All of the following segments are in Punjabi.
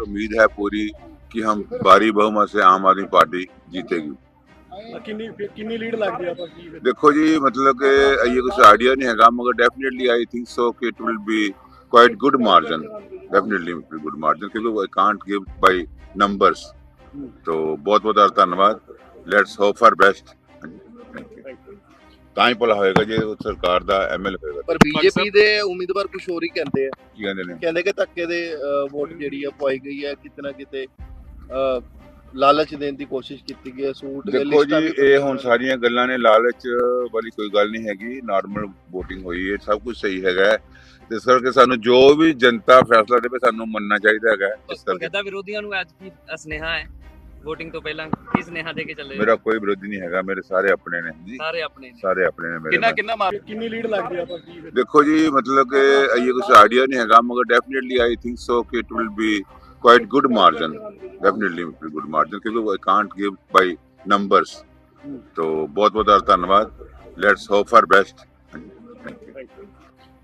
और उम्मीद है पूरी कि हम भारी बहुमत से आम आदमी पार्टी जीतेगी। देखो जी मतलब के ये कुछ आइडिया नहीं है मगर डेफिनेटली आई थिंक सो कि it will be quite good margin definitely good margin क्योंकि I can't give by numbers तो बहुत बहुत धन्यवाद। लेट्स होप फॉर बेस्ट ਤਾਂ ਹੀ ਭਲਾ ਹੋਏਗਾ ਜੇ ਉਹ ਸਰਕਾਰ ਦਾ ਐਮਐਲ ਹੋਏਗਾ। ਪਰ ਬੀਜੇਪੀ ਦੇ ਉਮੀਦਵਾਰ ਕੁਝ ਹੋਰ ਹੀ ਕਹਿੰਦੇ ਆ। ਕੀ ਕਹਿੰਦੇ ਨੇ? ਕਹਿੰਦੇ ਕਿ ਧੱਕੇ ਦੇ ਵੋਟ ਜਿਹੜੀ ਆ ਪਵਾਈ ਗਈ ਹੈ ਕਿਤੇ ਨਾ ਕਿਤੇ ਲਾਲਚ ਦੇਣ ਦੀ ਕੋਸ਼ਿਸ਼ ਕੀਤੀ ਗਈ ਹੈ ਸੂਟ ਦੇ ਦੇਖੋ ਲਿਸਟਾਂ ਜੀ ਵੀ ਇਹ ਹੁਣ ਸਾਰੀਆਂ ਗੱਲਾਂ ਨੇ ਲਾਲਚ ਵਾਲੀ ਕੋਈ ਗੱਲ ਨਹੀਂ ਹੈਗੀ ਨਾਰਮਲ VOTING ਹੋਈ ਹੈ ਸਭ ਕੁਝ ਸਹੀ ਹੈਗਾ। ਤੇ ਇਸ ਕਰਕੇ ਸਾਨੂੰ ਜੋ ਵੀ ਜਨਤਾ ਫੈਸਲਾ ਦੇਵੇ ਸਾਨੂੰ ਮੰਨਣਾ ਚਾਹੀਦਾ ਹੈਗਾ। ਇਸ ਕਰਕੇ। ਕਹਿੰਦਾ ਵਿਰੋਧੀਆਂ ਨੂੰ ਅੱਜ ਕੀ ਸੁਨੇਹਾ ਹੈ। VOTING ਤੋਂ ਪਹਿਲਾਂ ਕੀ ਸੁਨੇਹਾ ਦੇ ਕੇ ਚੱਲੇ ਮੇਰਾ ਕੋਈ ਵਿਰੋਧੀ ਨਹੀਂ ਹੈਗਾ ਮੇਰੇ ਸਾਰੇ ਆਪਣੇ ਨੇ ਜੀ ਸਾਰੇ ਆਪਣੇ ਨੇ। ਸਾਰੇ ਆਪਣੇ ਨੇ ਮੇਰੇ ਕਿੰਨਾ ਕਿੰਨਾ ਮਾਰ ਕਿੰਨੀ ਲੀਡ ਲੱਗਦੀ ਆ ਬਾਕੀ ਫਿਰ? ਦੇਖੋ ਜੀ ਮਤਲਬ ਕਿ ਇਹ ਕੁਝ ਆਈਡੀਆ ਨਹੀਂ ਹੈਗਾ ਮਗਰ ਡੈਫੀਨਿਟਲੀ ਆਈ ਥਿੰਕ ਸੋ ਕਿ it will be quite good margin definitely good margin ਕਿਉਂਕਿ I can't give by numbers ਤੋ ਬਹੁਤ ਬਹੁਤ ਧੰਨਵਾਦ ਲੈਟਸ ਹੋਪ ਫਾਰ ਬੈਸਟ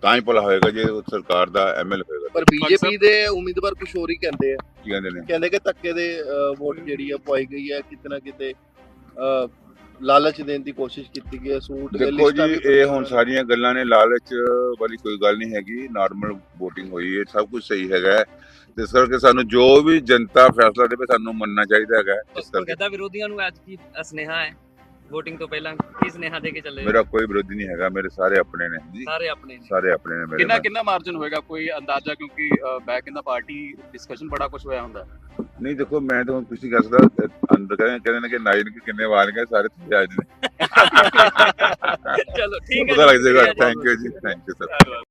ਤਾਂ ਹੀ ਭਲਾ ਹੋਏਗਾ ਜੇ ਉਹ ਸਰਕਾਰ ਦਾ ਐਮਐਲ ਹੋਏਗਾ। ਪਰ ਬੀਜੇਪੀ ਦੇ ਉਮੀਦਵਾਰ ਕੁਝ ਹੋਰ ਹੀ ਕਹਿੰਦੇ ਆ। ਕੀ ਕਹਿੰਦੇ ਨੇ? ਕਹਿੰਦੇ ਕਿ ਧੱਕੇ ਦੇ ਵੋਟ ਜਿਹੜੀ ਆ ਪਵਾਈ ਗਈ ਹੈ ਕਿਤੇ ਨਾ ਕਿਤੇ ਲਾਲਚ ਦੇਣ ਦੀ ਕੋਸ਼ਿਸ਼ ਕੀਤੀ ਗਈ ਹੈ ਸੂਟ ਦੇ ਦੇਖੋ ਲਿਸਟਾਂ ਜੀ ਵੀ ਇਹ ਹੁਣ ਸਾਰੀਆਂ ਗੱਲਾਂ ਨੇ ਲਾਲਚ ਵਾਲੀ ਕੋਈ ਗੱਲ ਨਹੀਂ ਹੈਗੀ ਨਾਰਮਲ VOTING ਹੋਈ ਹੈ ਸਭ ਕੁਝ ਸਹੀ ਹੈਗਾ ਇਸ ਕਰਕੇ ਸਾਨੂੰ ਜੋ ਵੀ ਜਨਤਾ ਫੈਸਲਾ ਦੇਵੇ ਸਾਨੂੰ ਮੰਨਣਾ ਚਾਹੀਦਾ ਹੈਗਾ। ਇਸ ਕਰਕੇ। ਕਹਿੰਦਾ ਵਿਰੋਧੀਆਂ ਨੂੰ ਅੱਜ ਕੀ ਸੁਨੇਹਾ ਹੈ। VOTING ਤੋਂ ਪਹਿਲਾਂ ਕੀ ਸੁਨੇਹਾ ਦੇ ਕੇ ਚੱਲੇ ਹੋ? ਮੇਰਾ ਕੋਈ ਵਿਰੋਧੀ ਨਹੀਂ ਹੈਗਾ ਮੇਰੇ ਸਾਰੇ ਆਪਣੇ ਨੇ ਜੀ। ਸਾਰੇ ਆਪਣੇ ਨੇ। ਸਾਰੇ ਆਪਣੇ ਨੇ ਮੇਰੇ ਕਿੰਨਾ ਨਾਲ। ਕਿੰਨਾ ਮਾਰਜਨ ਹੋਏਗਾ? ਕੋਈ ਅੰਦਾਜ਼ਾ ਕਿਉਂਕਿ back in the party discussion ਬੜਾ ਕੁਝ ਹੋਇਆ ਹੁੰਦਾ। ਨਹੀਂ ਦੇਖੋ ਮੈਂ ਤਾਂ ਹੁਣ ਕੁਝ ਨਹੀਂ ਕਰ ਸਕਦਾ ਅੰਦਰ ਕਹਿੰਦੇ ਕਹਿੰਦੇ ਨੇ ਕਿ ਨਾਈਨ ਕਿ ਕਿੰਨੇ ਵਾਰ ਗਏ ਸਾਰੇ ਤੁਸੀਂ ਅੱਜ ਨੇ। ਚਲੋ ਠੀਕ ਹੈ ਪਤਾ ਲੱਗ ਜੀ, ਜਾਏਗਾ। ਠੀਕ ਹੈ ਜੀ। ਥੈਂਕ ਯੂ ਜੀ ਥੈਂਕ ਯੂ ਸਰ